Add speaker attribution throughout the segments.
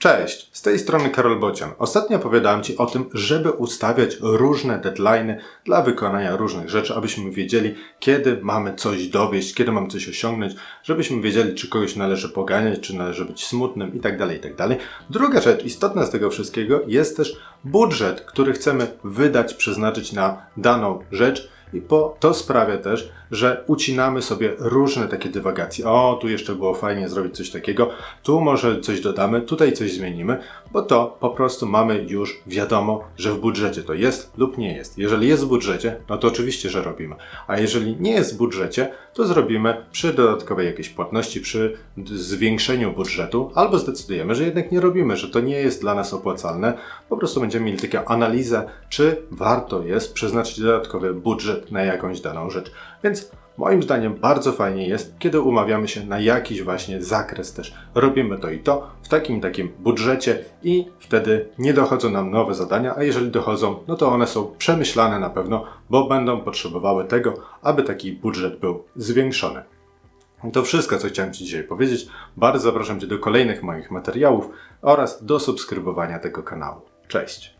Speaker 1: Cześć, z tej strony Karol Bocian. Ostatnio opowiadałem Ci o tym, żeby ustawiać różne deadlines dla wykonania różnych rzeczy, abyśmy wiedzieli, kiedy mamy coś dowieść, kiedy mamy coś osiągnąć, żebyśmy wiedzieli, czy kogoś należy poganiać, czy należy być smutnym itd. itd. Druga rzecz istotna z tego wszystkiego jest też budżet, który chcemy wydać, przeznaczyć na daną rzecz. I po, to sprawia też, że ucinamy sobie różne takie dywagacje. O, tu jeszcze było fajnie zrobić coś takiego, tu może coś dodamy, tutaj coś zmienimy, bo to po prostu mamy już wiadomo, że w budżecie to jest lub nie jest. Jeżeli jest w budżecie, no to oczywiście, że robimy. A jeżeli nie jest w budżecie, to zrobimy przy dodatkowej jakiejś płatności, przy zwiększeniu budżetu, albo zdecydujemy, że jednak nie robimy, że to nie jest dla nas opłacalne. Po prostu będziemy mieli taką analizę, czy warto jest przeznaczyć dodatkowy budżet na jakąś daną rzecz. Więc moim zdaniem bardzo fajnie jest, kiedy umawiamy się na jakiś właśnie zakres też. Robimy to i to w takim takim budżecie i wtedy nie dochodzą nam nowe zadania, a jeżeli dochodzą, no to one są przemyślane na pewno, bo będą potrzebowały tego, aby taki budżet był zwiększony. To wszystko, co chciałem Ci dzisiaj powiedzieć. Bardzo zapraszam Cię do kolejnych moich materiałów oraz do subskrybowania tego kanału. Cześć!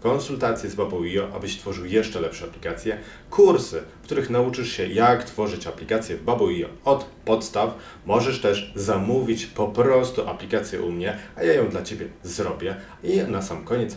Speaker 1: Konsultacje z Babo.io, abyś tworzył jeszcze lepsze aplikacje, kursy, w których nauczysz się jak tworzyć aplikacje w Babo.io od podstaw. Możesz też zamówić po prostu aplikację u mnie, a ja ją dla Ciebie zrobię. I na sam koniec